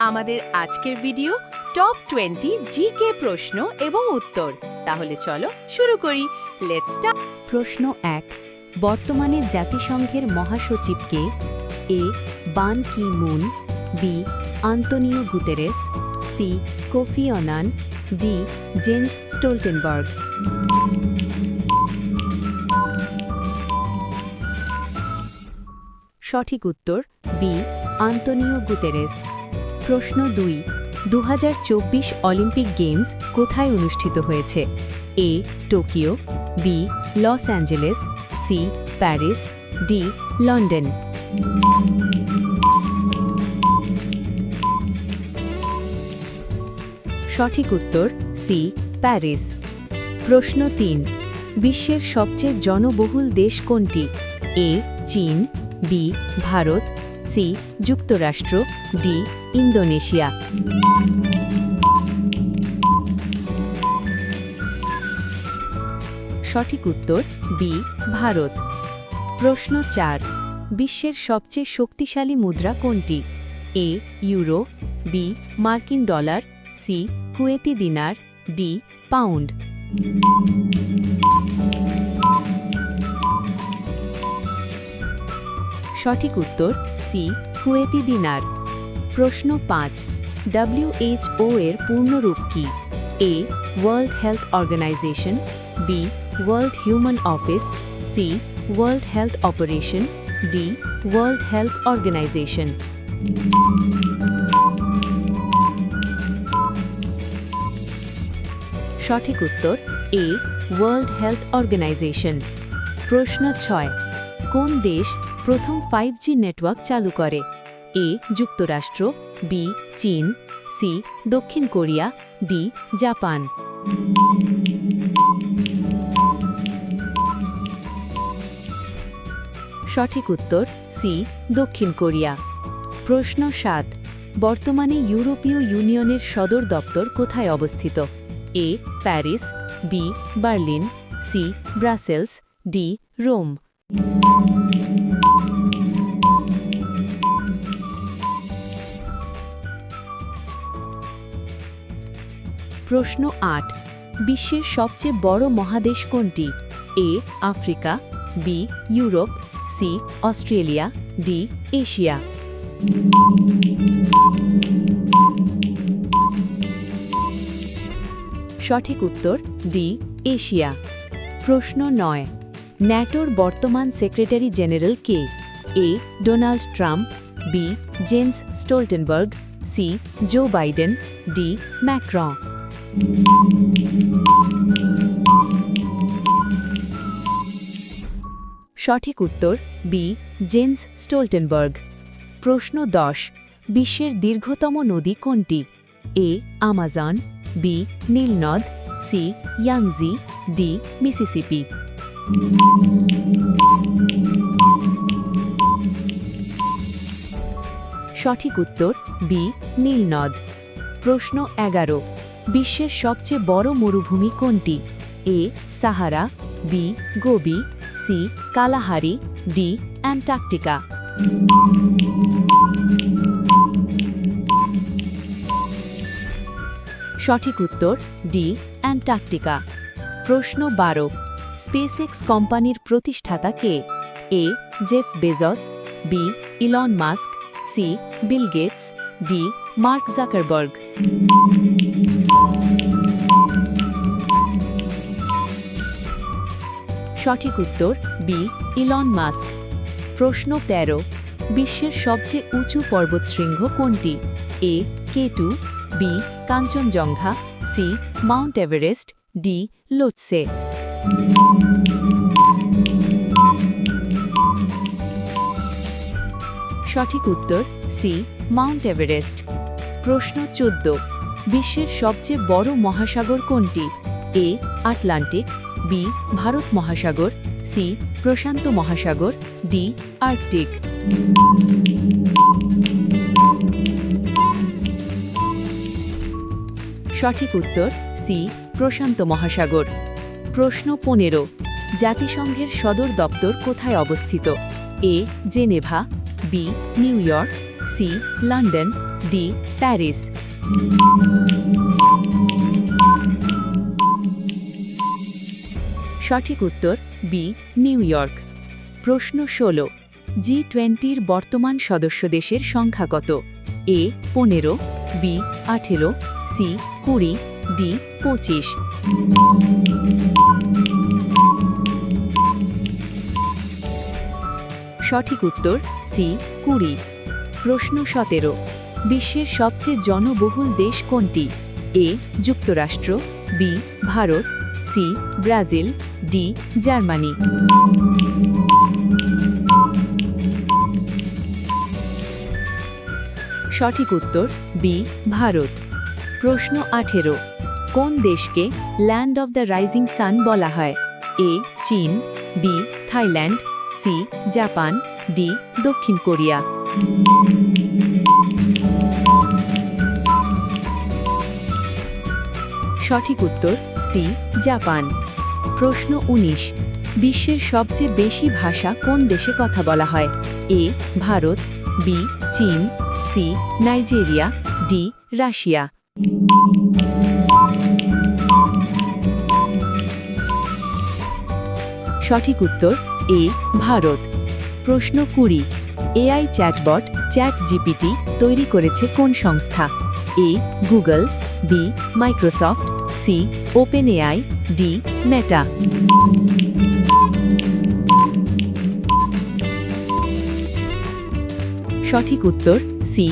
আমাদের আজকের video top twenty GK প্রশ্ন এবং উত্তর। তাহলে চলো শুরু করি। লেটস স্টার্ট প্রশ্ন এক, বর্তমানে জাতিসংঘের মহাসচিবকে A, Ban Ki Moon B, Antonio Guterres, C, Kofi Annan, D Jens Stoltenberg. সঠিক উত্তর, বি, আন্তনিও গুতেরেস। প্রশ্ন দুই দু অলিম্পিক গেমস কোথায় অনুষ্ঠিত হয়েছে? A, Tokyo, B, Los Angeles, C, Paris, D, London. সঠিক উত্তর, সি, প্যারিস। প্রশ্ন তিন, বিশ্বের সবচেয়ে জনবহুল দেশ কোনটি? এ, চীন, বি, ভারত সি, যুক্তরাষ্ট্র, ডি, ইন্দোনেশিয়া। সঠিক উত্তর, বি, ভারত। প্রশ্ন চার, বিশ্বের সবচেয়ে শক্তিশালী মুদ্রা কোনটি? এ, ইউরো, বি, মার্কিন dollar, C, Kuwaiti dinar, D, pound. সঠিক উত্তর সি, কুয়েতি দিনার। প্রশ্ন পাঁচ ডাব্লিউএইচও এর পূর্ণরূপ কি? A World Health Organisation B World Human Office C World Health Operation D World Health Organisation সঠিক উত্তর, এ ওয়ার্ল্ড হেলথ অর্গানাইজেশন প্রশ্ন ছয় কোন দেশ প্রথম ফাইভ জি নেটওয়ার্ক চালু করে? এ, যুক্তরাষ্ট্র, বি, চীন, সি, দক্ষিণ কোরিয়া, ডি, জাপান। সঠিক উত্তর, সি, দক্ষিণ কোরিয়া। প্রশ্ন সাত, বর্তমানে ইউরোপীয় ইউনিয়নের সদর দপ্তর কোথায় অবস্থিত? A, Paris, B, Berlin, C, Brussels, D, Rome. প্রশ্ন আট। বিশ্বের সবচেয়ে বড় মহাদেশ কোনটি? A, Africa, B, Europe, C, Australia, D, Asia. সঠিক উত্তর, ডি, এশিয়া। প্রশ্ন নয়। ন্যাটোর বর্তমান secretary general K? A. Donald Trump, B. Jens Stoltenberg, C. Joe Biden, D. Macron সঠিক উত্তর, বি. Jens Stoltenberg. প্রশ্ন দশ, বিশ্বের দীর্ঘতম নদী কোনটি? এ. Amazon, B. নীলনদ, C. Yangtze, D. Mississippi. সঠিক উত্তর, বি, নীলনদ। প্রশ্ন এগারো। বিশ্বের সবচেয়ে বড় মরুভূমি কোনটি? A, Sahara, B, Gobi, C, Kalahari, D, Antarctica. সঠিক উত্তর, ডি, অ্যান্টার্কটিকা। প্রশ্ন বারো। স্পেসএক্স কোম্পানির প্রতিষ্ঠাতা কে A, Jeff Bezos, B, Elon Musk, C, Bill Gates, D, Mark Zuckerberg. সঠিক উত্তর, বি, ইলন মাস্ক। প্রশ্ন ১৩ বিশ্বের সবচেয়ে উঁচু পর্বতশৃঙ্গ কোনটি? A K two B, Kanchenjunga, C, Mount Everest, D, Lhotse. সঠিক উত্তর, সি, মাউন্ট এভারেস্ট। প্রশ্ন চোদ্দ, বিশ্বের সবচেয়ে বড় মহাসাগর কোনটি? এ, আটলান্টিক, বি, ভারত মহাসাগর, সি, প্রশান্ত মহাসাগর ডি আর্কটিক। সঠিক উত্তর, সি, প্রশান্ত মহাসাগর। প্রশ্ন পনেরো, জাতিসংঘের সদর দপ্তর কোথায় অবস্থিত? A, Geneva, B, New York, C, London, D, Paris. সঠিক উত্তর, বি, নিউ ইয়র্ক। প্রশ্ন ষোলো জি টোয়েন্টির বর্তমান সদস্য দেশের সংখ্যা কত? এ, পনেরো, বি, আঠেরো, সি, কুড়ি ডি, পঁচিশ। সঠিক উত্তর, সি, কুড়ি। প্রশ্ন সতেরো। বিশ্বের সবচেয়ে জনবহুল দেশ কোনটি? এ, যুক্তরাষ্ট্র, B, Bharat, C, Brazil, D, Germany. সঠিক উত্তর, বি, ভারত। প্রশ্ন আঠেরো। কোন দেশকে land of the rising sun বলা হয়? এ চীন B Thailand C Japan D দক্ষিণ কোরিয়া। সঠিক উত্তর সি জাপান। প্রশ্ন ১৯ বিশ্বের সবচেয়ে বেশি ভাষা কোন দেশে কথা বলা হয়? এ ভারত বি চীন সি নাইজেরিয়া ডি রাশিয়া। সঠিক উত্তর, এ, ভারত। প্রশ্ন কুড়ি, এআই চ্যাটবট চ্যাট জিপিটি তৈরি করেছে কোন সংস্থা? A, Google, B, Microsoft, C Open AI D, Meta. সঠিক উত্তর, সি